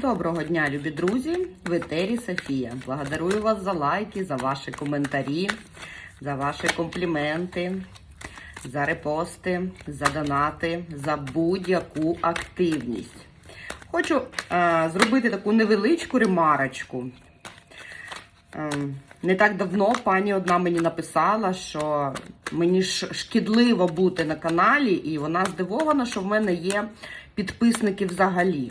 Доброго дня, любі друзі! В етері Софія. Благодарую вас за лайки, за ваші коментарі, за ваші компліменти, за репости, за донати, за будь-яку активність. Хочу е, зробити таку невеличку ремарочку. Е, не так давно пані одна мені написала, що мені ж шкідливо бути на каналі, і вона здивована, що в мене є підписники взагалі.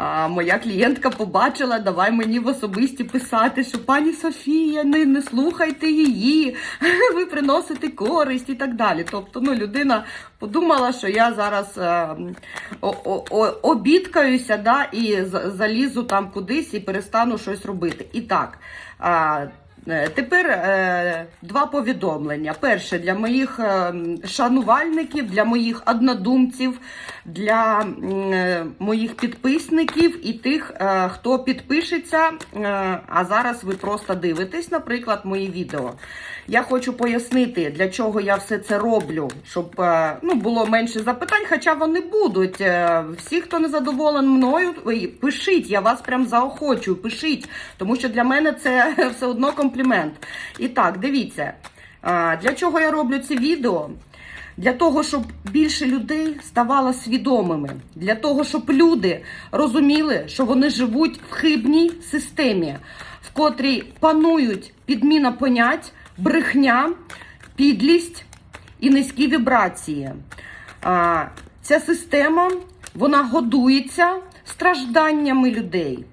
А моя клієнтка побачила, давай мені в особисті писати, що пані Софія, не, не слухайте її, ви приносите користь і так далі. Тобто, ну, людина подумала, що я зараз а, о, о, о, обідкаюся да, і залізу там кудись і перестану щось робити. І так. А, Е, Тепер е, два повідомлення. Перше для моїх е, шанувальників, для моїх однодумців, для е, моїх підписників і тих, е, хто підпишеться. Е, а зараз ви просто дивитесь, наприклад, мої відео. Я хочу пояснити, для чого я все це роблю, щоб е, ну, було менше запитань, хоча вони будуть. Е, Всі, хто не задоволен мною, пишіть, я вас прям заохочую, пишіть, тому що для мене це все одно комплімент. І так, дивіться, для чого я роблю ці відео? Для того, щоб більше людей ставало свідомими, для того, щоб люди розуміли, що вони живуть в хибній системі, в котрій панують підміна понять, брехня, підлість і низькі вібрації. Ця система вона годується стражданнями людей.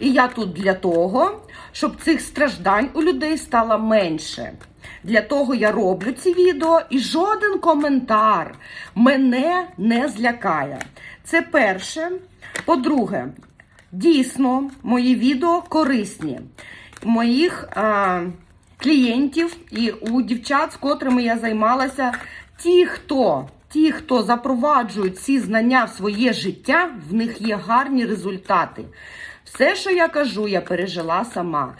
І я тут для того, щоб цих страждань у людей стало менше. Для того я роблю ці відео, і жоден коментар мене не злякає. Це перше. По-друге, дійсно, мої відео корисні. Моїх а, клієнтів і у дівчат, з котрими я займалася, ті, хто. Ті, хто запроваджують ці знання в своє життя, в них є гарні результати. Все, що я кажу, я пережила сама.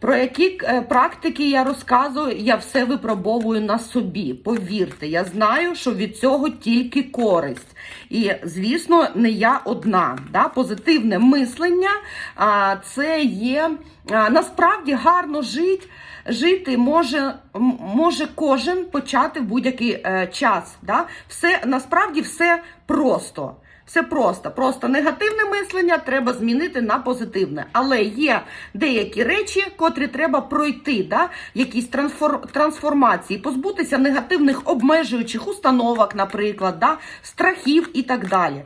Про які е, практики я розказую, я все випробовую на собі. Повірте, я знаю, що від цього тільки користь. І, звісно, не я одна. Да? Позитивне мислення а, це є а, насправді гарно жити. Жити може, може кожен почати в будь-який е, час. Да? Все насправді все просто. Все просто. Просто негативне мислення треба змінити на позитивне. Але є деякі речі, котрі треба пройти, да? якісь трансфор... трансформації, позбутися негативних обмежуючих установок, наприклад, да? страхів і так далі.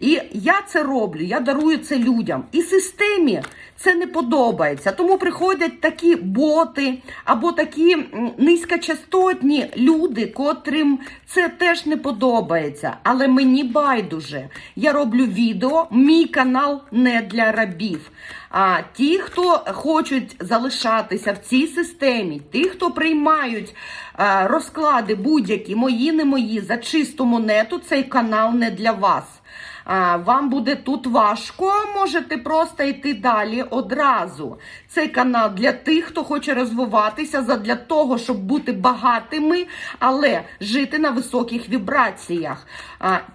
І я це роблю, я дарую це людям. І системі це не подобається. Тому приходять такі боти або такі низькочастотні люди, котрим це теж не подобається. Але мені байдуже. Я роблю відео, мій канал не для рабів. А ті, хто хочуть залишатися в цій системі, ті, хто приймають а, розклади будь-які, мої, не мої, за чисту монету, цей канал не для вас. Вам буде тут важко, можете просто йти далі одразу. Цей канал для тих, хто хоче розвиватися, задля того, щоб бути багатими, але жити на високих вібраціях.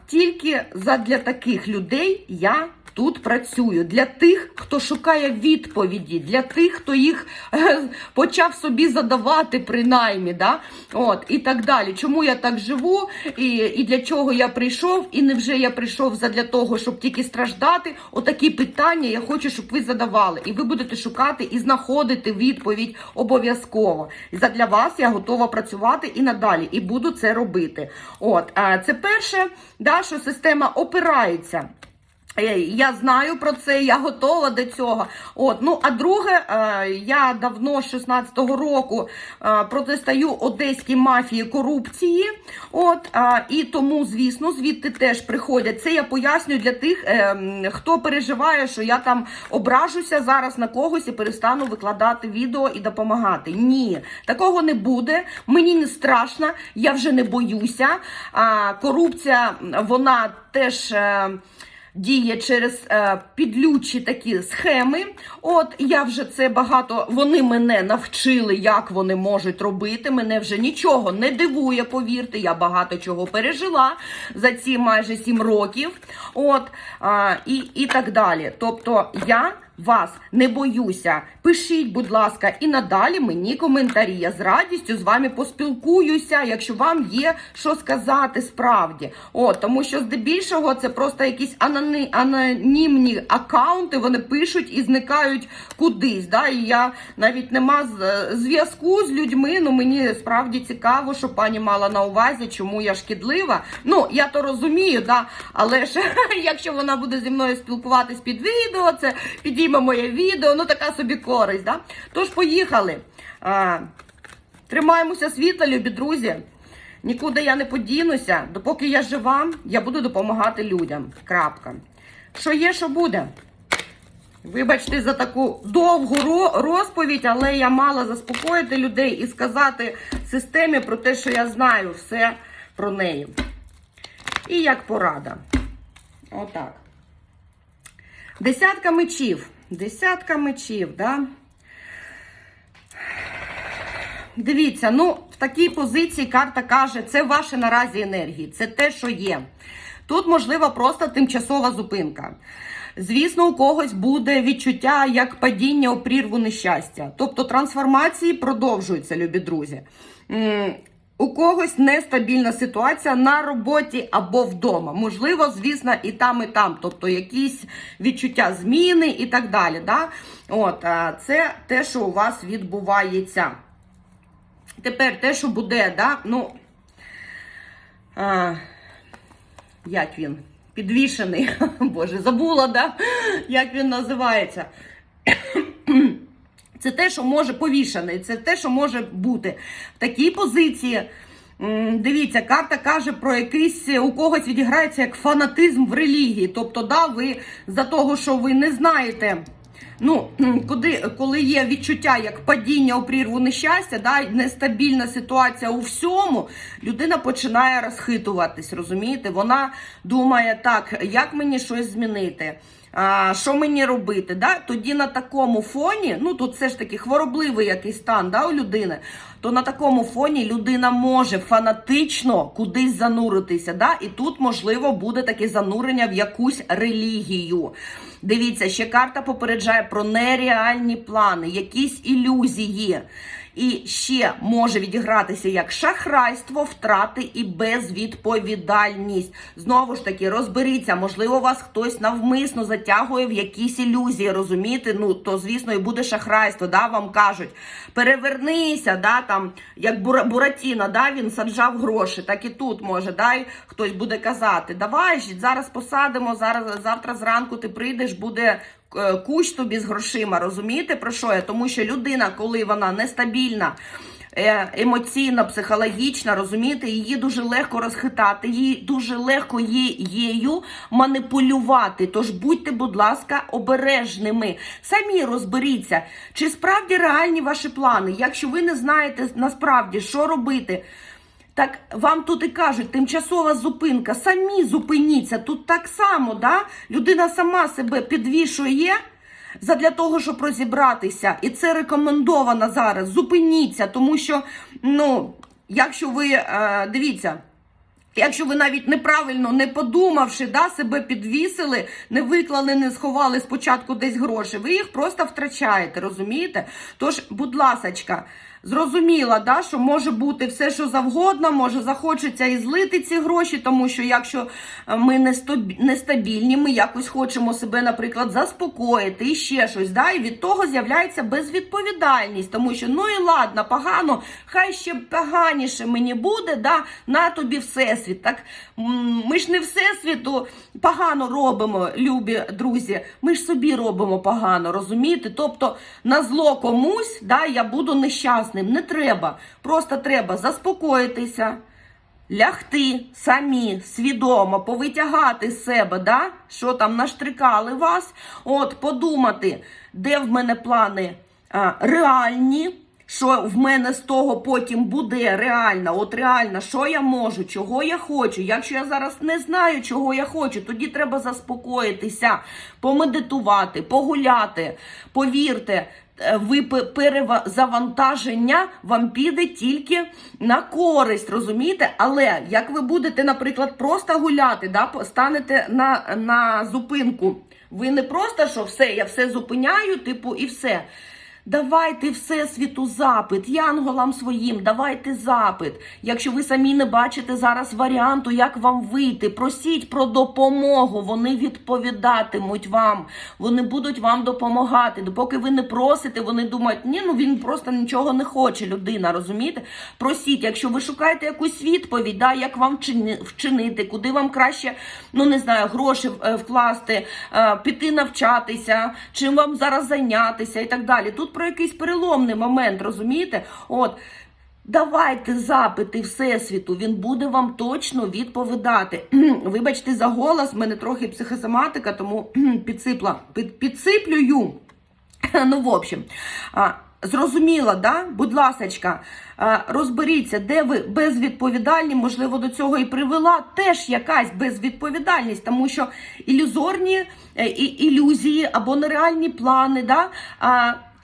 Тільки задля таких людей я. Тут працюю для тих, хто шукає відповіді, для тих, хто їх е, почав собі задавати, принаймні, да? От, і так далі. Чому я так живу, і, і для чого я прийшов, і невже я прийшов задля того, щоб тільки страждати? Отакі питання я хочу, щоб ви задавали. І ви будете шукати і знаходити відповідь обов'язково. Для вас я готова працювати і надалі, і буду це робити. От, це перше, да, що система опирається. Я знаю про це, я готова до цього. От, ну а друге, е, я давно з 16-го року е, протистаю одеській мафії корупції. От, е, і тому, звісно, звідти теж приходять. Це я пояснюю для тих, хто переживає, що я там ображуся зараз на когось і перестану викладати відео і допомагати. Ні, такого не буде. Мені не страшно, я вже не боюся. Корупція, вона теж. Діє через е, підлючі такі схеми. От я вже це багато. Вони мене навчили, як вони можуть робити. Мене вже нічого не дивує, повірте. Я багато чого пережила за ці майже сім років. От е, і, і так далі. Тобто я. Вас не боюся. Пишіть, будь ласка, і надалі мені коментарі. Я з радістю з вами поспілкуюся, якщо вам є що сказати справді. О, тому що здебільшого це просто якісь анони- анонімні акаунти, вони пишуть і зникають кудись. Да? І я навіть нема зв'язку з людьми. Ну мені справді цікаво, що пані мала на увазі, чому я шкідлива. Ну, я то розумію, да? але ж якщо вона буде зі мною спілкуватись під відео, це підійме моє відео, ну така собі користь. Да? Тож поїхали. А, тримаємося світла, любі друзі. Нікуди я не подінуся. Допоки я жива, я буду допомагати людям. Крапка. Що є, що буде. Вибачте за таку довгу розповідь, але я мала заспокоїти людей і сказати системі про те, що я знаю все про неї. І як порада. Отак. Десятка мечів. Десятка мечів, да? Дивіться, ну, в такій позиції карта каже, це ваші наразі енергії, це те, що є. Тут, можливо, просто тимчасова зупинка. Звісно, у когось буде відчуття як падіння у прірву нещастя. Тобто трансформації продовжуються, любі друзі. У когось нестабільна ситуація на роботі або вдома. Можливо, звісно, і там, і там. Тобто якісь відчуття зміни і так далі. Да? От, це те, що у вас відбувається. Тепер те, що буде, да? ну, а, як він? Підвішений. Боже, забула, да? як він називається. Це те, що може повішений, це те, що може бути. В такій позиції, дивіться, карта каже про якийсь, у когось відіграється як фанатизм в релігії. Тобто, да, ви за того, що ви не знаєте. Ну, куди, коли є відчуття як падіння у прірву нещастя, да, нестабільна ситуація у всьому, людина починає розхитуватись, розумієте? Вона думає, так, як мені щось змінити? Що мені робити? Да? Тоді на такому фоні, ну тут все ж таки хворобливий якийсь стан да, у людини, то на такому фоні людина може фанатично кудись зануритися. Да? І тут, можливо, буде таке занурення в якусь релігію. Дивіться, ще карта попереджає про нереальні плани, якісь ілюзії. І ще може відігратися як шахрайство, втрати і безвідповідальність. Знову ж таки, розберіться, можливо, вас хтось навмисно затягує в якісь ілюзії, розумієте? Ну, то, звісно, і буде шахрайство, да, вам кажуть, перевернися, да, там, як Буратіна, да, він саджав гроші, так і тут може, да, і хтось буде казати, давай, зараз посадимо, зараз, завтра зранку ти прийдеш, буде е, кущ тобі з грошима, розумієте, про що я? Тому що людина, коли вона нестабільна, е, емоційно, психологічно, розумієте, її дуже легко розхитати, їй дуже легко є, її маніпулювати. Тож будьте, будь ласка, обережними. Самі розберіться, чи справді реальні ваші плани. Якщо ви не знаєте насправді, що робити. Так вам тут і кажуть, тимчасова зупинка. Самі зупиніться. Тут так само, да? людина сама себе підвішує задля того, щоб розібратися. І це рекомендовано зараз. Зупиніться, тому що, ну, якщо ви е, дивіться. Якщо ви навіть неправильно не подумавши, да, себе підвісили, не виклали, не сховали спочатку десь гроші, ви їх просто втрачаєте, розумієте? Тож, будь ласочка, зрозуміла, да, що може бути все, що завгодно, може захочеться і злити ці гроші, тому що якщо е, ми нестабільні, ми якось хочемо себе, наприклад, заспокоїти і ще щось, да, і від того з'являється безвідповідальність, тому що ну і ладно, погано, хай ще поганіше мені буде, да, на тобі всесвіт. Так ми ж не всесвіту погано робимо, любі друзі. Ми ж собі робимо погано, розумієте? Тобто на зло комусь, да, я буду нещасним. Не треба. Просто треба заспокоїтися. Лягти самі свідомо, повитягати з себе, да? що там наштрикали вас, от подумати, де в мене плани а, реальні, що в мене з того потім буде реально, от реально, що я можу, чого я хочу. Якщо я зараз не знаю, чого я хочу, тоді треба заспокоїтися, помедитувати, погуляти. Повірте, ви пе- перезавантаження вам піде тільки на користь, розумієте? Але як ви будете, наприклад, просто гуляти, да, станете на, на зупинку, ви не просто що все, я все зупиняю, типу, і все. Давайте всесвіту запит, янголам своїм, давайте запит. Якщо ви самі не бачите зараз варіанту, як вам вийти, просіть про допомогу. Вони відповідатимуть вам, вони будуть вам допомагати. Допоки ви не просите, вони думають, ні, ну він просто нічого не хоче, людина, розумієте? Просіть, якщо ви шукаєте якусь відповідь, да, як вам вчинити, куди вам краще, ну не знаю, гроші е, вкласти, е, піти навчатися, чим вам зараз зайнятися і так далі. Тут про якийсь переломний момент, розумієте? От. Давайте запити Всесвіту, він буде вам точно відповідати. Вибачте за голос, в мене трохи психосоматика, тому підсипла, під, підсиплюю. Ну, в общем, а, зрозуміла, да? Будь ласочка, розберіться, де ви безвідповідальні, можливо, до цього і привела теж якась безвідповідальність, тому що ілюзорні е, ілюзії або нереальні плани, да?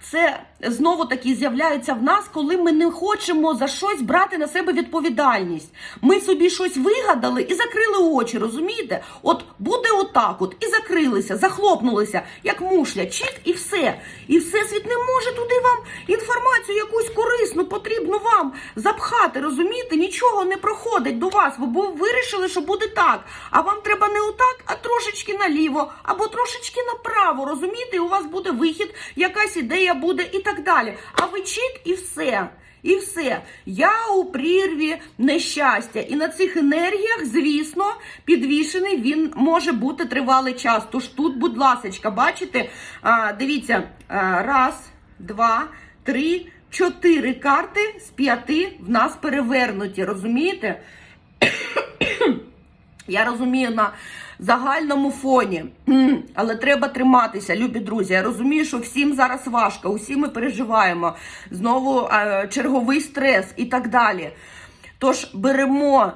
А, це знову таки з'являється в нас, коли ми не хочемо за щось брати на себе відповідальність. Ми собі щось вигадали і закрили очі, розумієте? От буде отак, от і закрилися, захлопнулися, як мушля, чик, і все. І всесвіт не може туди вам інформацію якусь корисну, потрібну вам запхати, розумієте? Нічого не проходить до вас. Бо вирішили, що буде так. А вам треба не отак, а трошечки наліво, або трошечки направо. Розумієте? І у вас буде вихід, якась ідея буде і так далі. А ви чик і все. І все. Я у прірві нещастя. І на цих енергіях, звісно, підвішений він може бути тривалий час. Тож тут, будь ласочка, бачите? А, дивіться, а, раз, два, три, чотири карти з п'яти в нас перевернуті. Розумієте? Я розумію на загальному фоні, але треба триматися, любі друзі. Я розумію, що всім зараз важко, усі ми переживаємо. Знову е, черговий стрес і так далі. Тож беремо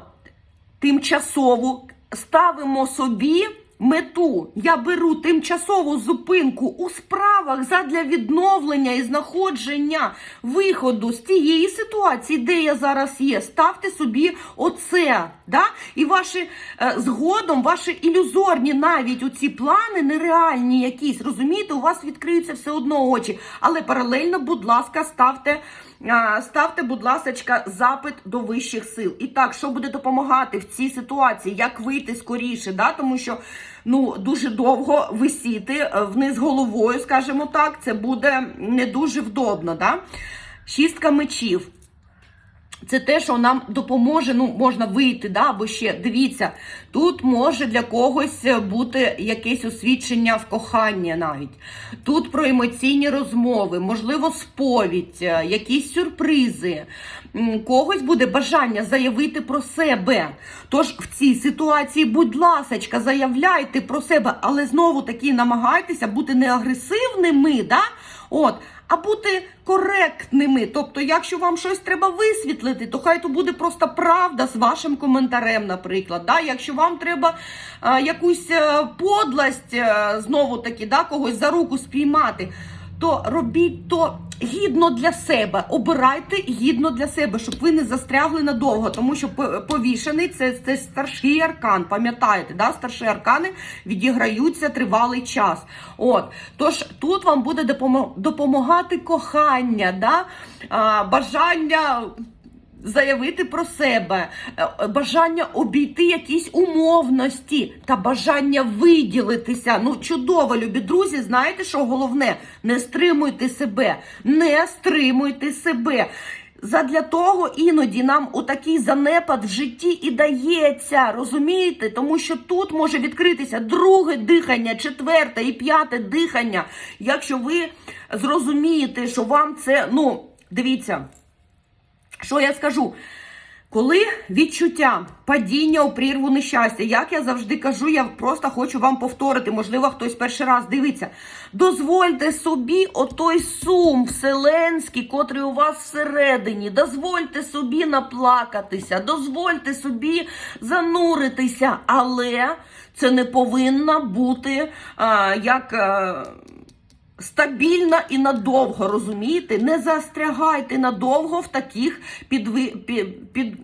тимчасову, ставимо собі мету. Я беру тимчасову зупинку у справах задля відновлення і знаходження виходу з тієї ситуації, де я зараз є. Ставте собі оце. Да? І ваші е, згодом, ваші ілюзорні навіть оці плани, нереальні якісь, розумієте, у вас відкриються все одно очі. Але паралельно, будь ласка, ставте. Ставте, будь ласка, запит до вищих сил. І так, що буде допомагати в цій ситуації, як вийти скоріше, да? тому що ну, дуже довго висіти е, вниз головою, скажімо так, це буде не дуже вдобно. Да? Шістка мечів. Це те, що нам допоможе, ну, можна вийти, да, або ще дивіться, тут може для когось бути якесь освідчення в коханні навіть. Тут про емоційні розмови, можливо, сповідь, е, якісь сюрпризи. Когось буде бажання заявити про себе. Тож в цій ситуації, будь ласочка, заявляйте про себе, але знову таки намагайтеся бути не агресивними, да? От, а бути коректними. Тобто, якщо вам щось треба висвітлити, то хай то буде просто правда з вашим коментарем, наприклад. Да? Якщо вам треба а, якусь подласть, подлость, е, знову таки, да, когось за руку спіймати, то робіть то гідно для себе. Обирайте гідно для себе, щоб ви не застрягли надовго, тому що повішений це, це старший аркан. Пам'ятаєте, да? старші аркани відіграються тривалий час. От, тож тут вам буде допомагати кохання, да? а, бажання. Заявити про себе, е, бажання обійти якісь умовності та бажання виділитися. Ну, чудово, любі друзі. Знаєте, що головне? Не стримуйте себе, не стримуйте себе. Задля того іноді нам у такий занепад в житті і дається, розумієте? Тому що тут може відкритися друге дихання, четверте і п'яте дихання. Якщо ви зрозумієте, що вам це, ну, дивіться. Що я скажу? Коли відчуття падіння у прірву нещастя, як я завжди кажу, я просто хочу вам повторити, можливо, хтось перший раз дивиться. Дозвольте собі отой сум вселенський, котрий у вас всередині. Дозвольте собі наплакатися, дозвольте собі зануритися, але це не повинна бути а, як. А, Стабільна і надовго, розумієте? Не застрягайте надовго в таких підви... під... під...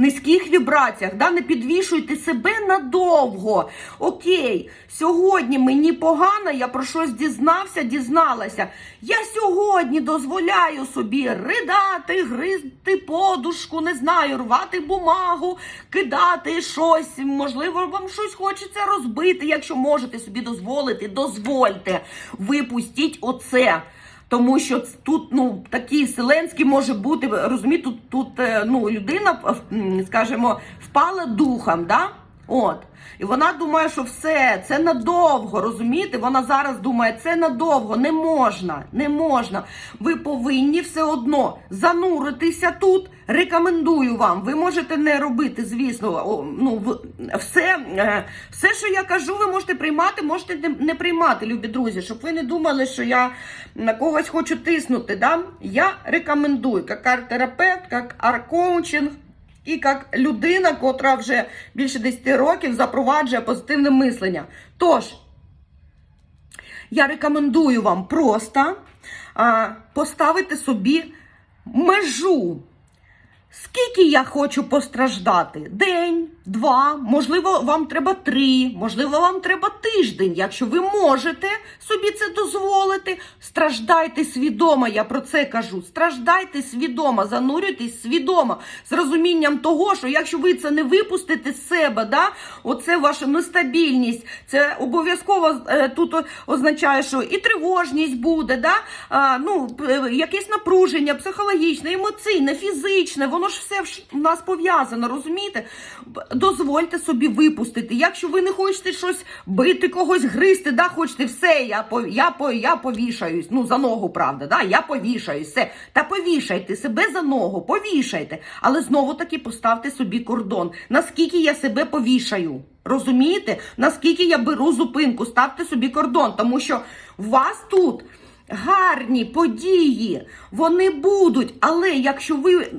низьких вібраціях, да? не підвішуйте себе надовго. Окей, сьогодні мені погано, я про щось дізнався, дізналася. Я сьогодні дозволяю собі ридати, гризти подушку, не знаю, рвати бумагу, кидати щось. Можливо, вам щось хочеться розбити. Якщо можете собі дозволити, дозвольте. Випустіть оце. Тому що тут ну такий Селенський може бути, розумієте, тут, тут е, ну, людина, скажімо, впала духом, да? От. І вона думає, що все, це надовго, розумієте? Вона зараз думає, це надовго, не можна, не можна. Ви повинні все одно зануритися тут. Рекомендую вам. Ви можете не робити, звісно, ну, все, е, все, що я кажу, ви можете приймати, можете не приймати, любі друзі, щоб ви не думали, що я на когось хочу тиснути. Да? Я рекомендую, як арт-терапевт, як арт-коучинг. І як людина, котра вже більше 10 років запроваджує позитивне мислення. Тож, я рекомендую вам просто а, поставити собі межу. Скільки я хочу постраждати? День, два, можливо, вам треба три, можливо, вам треба тиждень. Якщо ви можете собі це дозволити, страждайте свідомо, я про це кажу. Страждайте свідомо, занурюйтесь свідомо з розумінням того, що якщо ви це не випустите з себе, да, оце ваша нестабільність, це обов'язково е, тут означає, що і тривожність буде, да, а, ну, е, якесь напруження психологічне, емоційне, фізичне, воно ж все в нас пов'язано, розумієте? Дозвольте собі випустити. Якщо ви не хочете щось бити, когось гризти, да, хочете все, я, по- я, по- я повішаюсь, ну, за ногу, правда, да, я повішаюсь, все. Та повішайте себе за ногу, повішайте. Але знову таки поставте собі кордон. Наскільки я себе повішаю? Розумієте? Наскільки я беру зупинку, ставте собі кордон, тому що у вас тут гарні події, вони будуть, але якщо ви.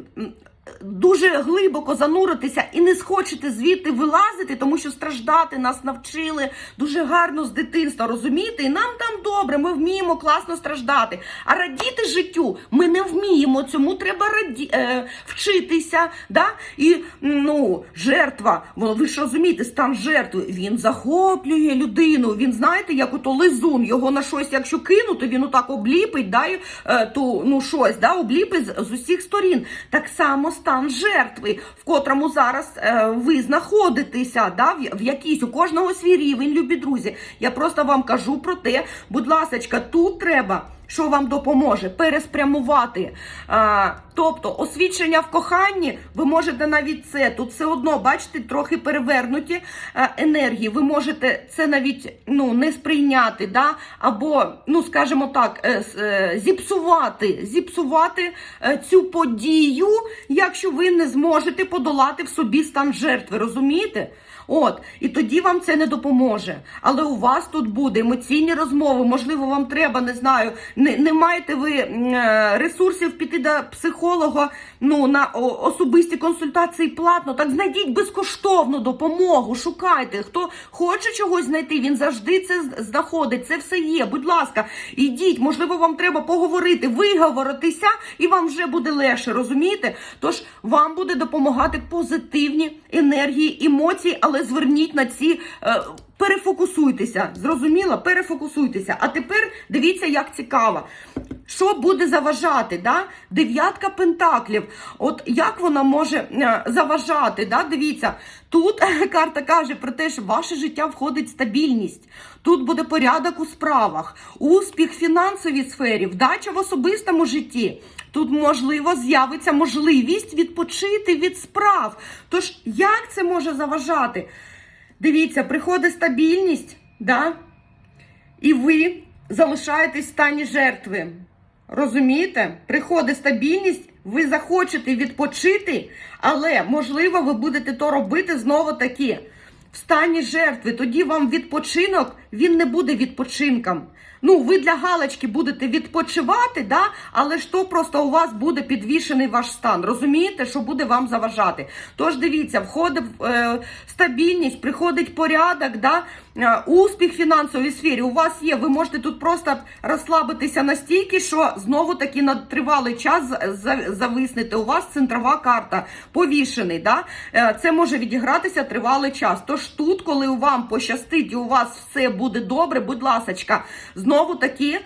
Дуже глибоко зануритися і не схочете звідти вилазити, тому що страждати нас навчили дуже гарно з дитинства, розумієте? І нам там добре, ми вміємо класно страждати. А радіти життю ми не вміємо. Цьому треба раді... е, вчитися. Да? І ну, жертва, ви ж розумієте, стан жертви, він захоплює людину. Він знаєте, як ото лизун, його на щось, якщо кинути, він отак обліпить, да, і, е, ту, ну щось, да, обліпить з усіх сторін. Так само стан жертви, в котрому зараз е, ви знаходитеся, да, в, в якійсь у кожного свій рівень, любі друзі. Я просто вам кажу про те, будь ласка, тут треба. Що вам допоможе переспрямувати? А, тобто освідчення в коханні, ви можете навіть це. Тут все одно, бачите, трохи перевернуті а, енергії. Ви можете це навіть ну, не сприйняти, да? або, ну скажімо так, е, е, зіпсувати, зіпсувати е, цю подію, якщо ви не зможете подолати в собі стан жертви. Розумієте? От, і тоді вам це не допоможе. Але у вас тут буде емоційні розмови. Можливо, вам треба, не знаю, не, не маєте ви е, ресурсів піти до психолога ну, на особисті консультації платно. Так знайдіть безкоштовну допомогу, шукайте. Хто хоче чогось знайти, він завжди це знаходить. Це все є. Будь ласка, ідіть, можливо, вам треба поговорити, виговоритися, і вам вже буде легше, розумієте? Тож вам буде допомагати позитивні енергії, емоції, але зверніть на ці. Перефокусуйтеся, зрозуміло? Перефокусуйтеся. А тепер дивіться, як цікаво. Що буде заважати? Да? Дев'ятка пентаклів. От як вона може е, заважати? Да? Дивіться, тут карта каже про те, що в ваше життя входить стабільність. Тут буде порядок у справах, успіх в фінансовій сфері, вдача в особистому житті. Тут, можливо, з'явиться можливість відпочити від справ. Тож, як це може заважати? Дивіться, приходить стабільність, да? і ви залишаєтесь в стані жертви. Розумієте? Приходить стабільність, ви захочете відпочити, але можливо ви будете то робити знову таки в стані жертви. Тоді вам відпочинок він не буде відпочинком. Ну, ви для галочки будете відпочивати, да? але ж то просто у вас буде підвішений ваш стан. Розумієте, що буде вам заважати. Тож дивіться, входить е, стабільність, приходить порядок, да? Успіх фінансовій сфері. У вас є. Ви можете тут просто розслабитися настільки, що знову таки на тривалий час за- за- зависнете. У вас центрова карта повішений. Да? Е, Це може відігратися тривалий час. Тож тут, коли вам пощастить і у вас все буде добре, будь ласочка, знову таки.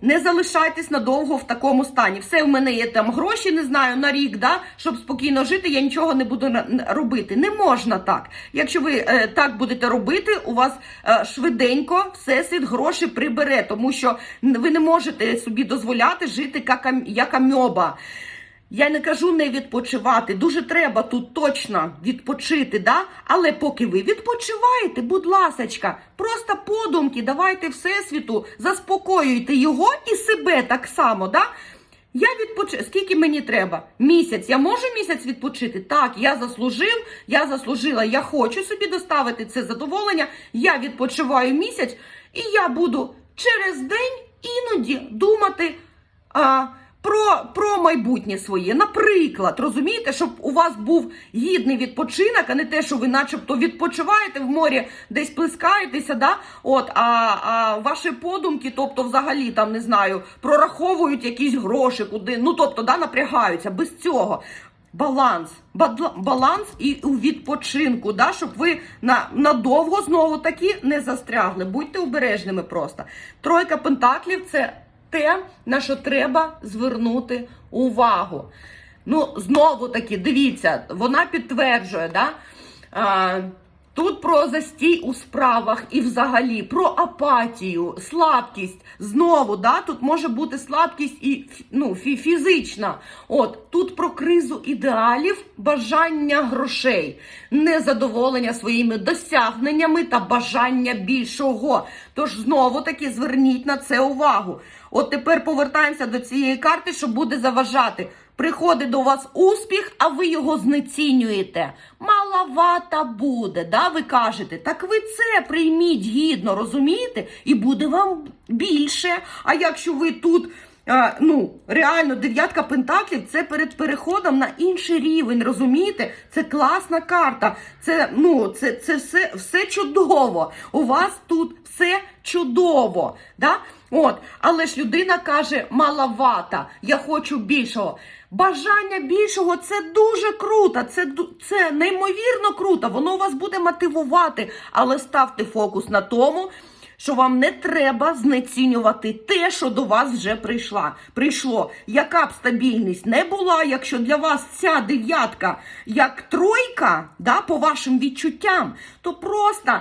Не залишайтесь надовго в такому стані. Все в мене є там гроші, не знаю, на рік, да, щоб спокійно жити, я нічого не буду робити. Не можна так. Якщо ви е, так будете робити, у вас е, швиденько всесвіт гроші прибере, тому що ви не можете собі дозволяти жити як, як амьоба. Я не кажу не відпочивати. Дуже треба тут точно відпочити, да? але поки ви відпочиваєте, будь ласочка, просто подумки, давайте Всесвіту, заспокоюйте його і себе так само. Да? Я відпочив. Скільки мені треба? Місяць. Я можу місяць відпочити? Так, я заслужив, я заслужила, я хочу собі доставити це задоволення. Я відпочиваю місяць, і я буду через день іноді думати. А, про, про майбутнє своє, наприклад, розумієте, щоб у вас був гідний відпочинок, а не те, що ви начебто відпочиваєте в морі, десь плескаєтеся, да? От, а, а ваші подумки, тобто, взагалі, там не знаю, прораховують якісь гроші, куди, ну тобто, да, напрягаються без цього. Баланс, баланс і у відпочинку, да, щоб ви на, надовго знову таки не застрягли. Будьте обережними просто. Тройка пентаклів це те, на що треба звернути увагу. Ну, знову таки, дивіться, вона підтверджує, да? А, Тут про застій у справах і взагалі про апатію, слабкість. Знову, да, тут може бути слабкість і ну, фізична. От тут про кризу ідеалів, бажання грошей, незадоволення своїми досягненнями та бажання більшого. Тож знову таки зверніть на це увагу. От тепер повертаємося до цієї карти, що буде заважати. Приходить до вас успіх, а ви його знецінюєте. Маловата буде, да, ви кажете. Так ви це прийміть гідно, розумієте? І буде вам більше. А якщо ви тут. А, ну, реально, дев'ятка пентаклів це перед переходом на інший рівень, розумієте? Це класна карта. Це, ну, це, це все, все чудово. У вас тут все чудово. Да? От, але ж людина каже, маловата, я хочу більшого. Бажання більшого це дуже круто, це, це неймовірно круто. Воно вас буде мотивувати, але ставте фокус на тому, що вам не треба знецінювати те, що до вас вже прийшла. Прийшло. Яка б стабільність не була, якщо для вас ця дев'ятка як тройка, да, по вашим відчуттям, то просто.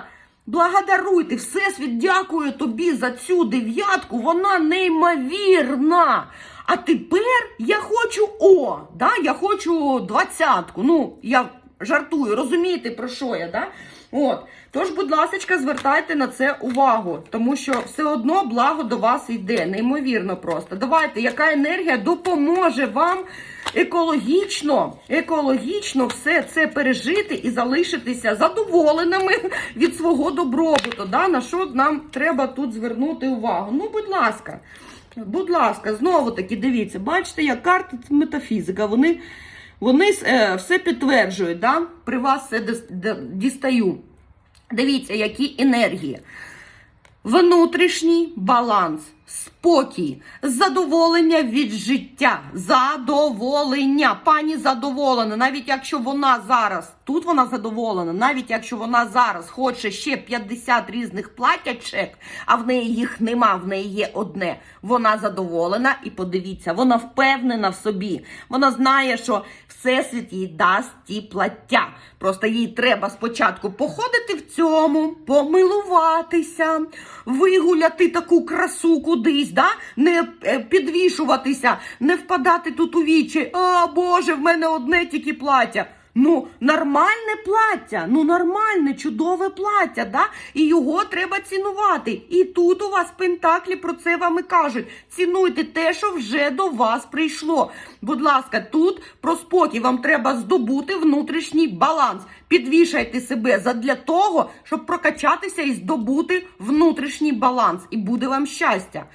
Благодаруйте, Всесвіт дякую тобі за цю дев'ятку, вона неймовірна. А тепер я хочу О, да? я хочу двадцятку. Ну, я жартую, розумієте, про що я, да? От. Тож, будь ласка, звертайте на це увагу, тому що все одно благо до вас йде, неймовірно просто. Давайте, яка енергія допоможе вам екологічно, екологічно все це пережити і залишитися задоволеними від свого добробуту. Да? На що нам треба тут звернути увагу? Ну, будь ласка, будь ласка, знову таки дивіться, бачите, як карта метафізика. Вони, вони е, все підтверджують. Да? При вас все дістаю. Дивіться, які енергії. Внутрішній баланс, спокій, задоволення від життя, задоволення. Пані задоволена, навіть якщо вона зараз, тут вона задоволена, навіть якщо вона зараз хоче ще 50 різних платячек, а в неї їх нема, в неї є одне. Вона задоволена і подивіться, вона впевнена в собі. Вона знає, що всесвіт їй дасть ті плаття. Просто їй треба спочатку походити в цьому, помилуватися, вигуляти таку красу кудись, да? не е, підвішуватися, не впадати тут у вічі. А, Боже, в мене одне тільки плаття. Ну, нормальне плаття, ну нормальне, чудове плаття, да? І його треба цінувати. І тут у вас пентаклі про це вам і кажуть. Цінуйте те, що вже до вас прийшло. Будь ласка, тут про спокій вам треба здобути внутрішній баланс. Підвішайте себе задля того, щоб прокачатися і здобути внутрішній баланс. І буде вам щастя.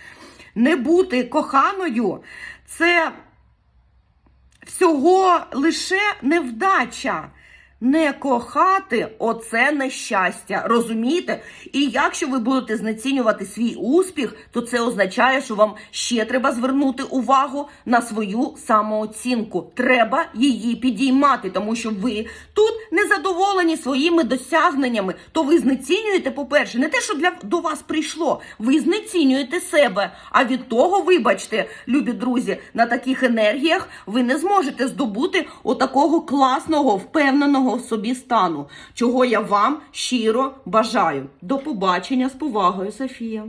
Не бути коханою це всього лише невдача. Не кохати оце нещастя, розумієте? І якщо ви будете знецінювати свій успіх, то це означає, що вам ще треба звернути увагу на свою самооцінку. Треба її підіймати, тому що ви тут не задоволені своїми досягненнями. То ви знецінюєте, по-перше, не те, що для до вас прийшло, ви знецінюєте себе. А від того, вибачте, любі друзі, на таких енергіях ви не зможете здобути отакого класного, впевненого в собі стану, чого я вам щиро бажаю. До побачення з повагою, Софія.